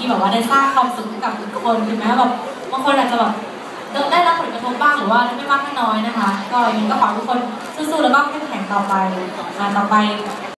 ที่แบบว่าได้สร้างความสุขกับทุกคนถึงแม้แบบบางคนอาจจะแบบได้รับผลกระทบบ้างหรือว่าไม่มากไม่น้อยนะคะ ก็ยังก็ขอทุกคนสู้ๆแล้วก็เข้มแข่งต่อไปงานต่อไป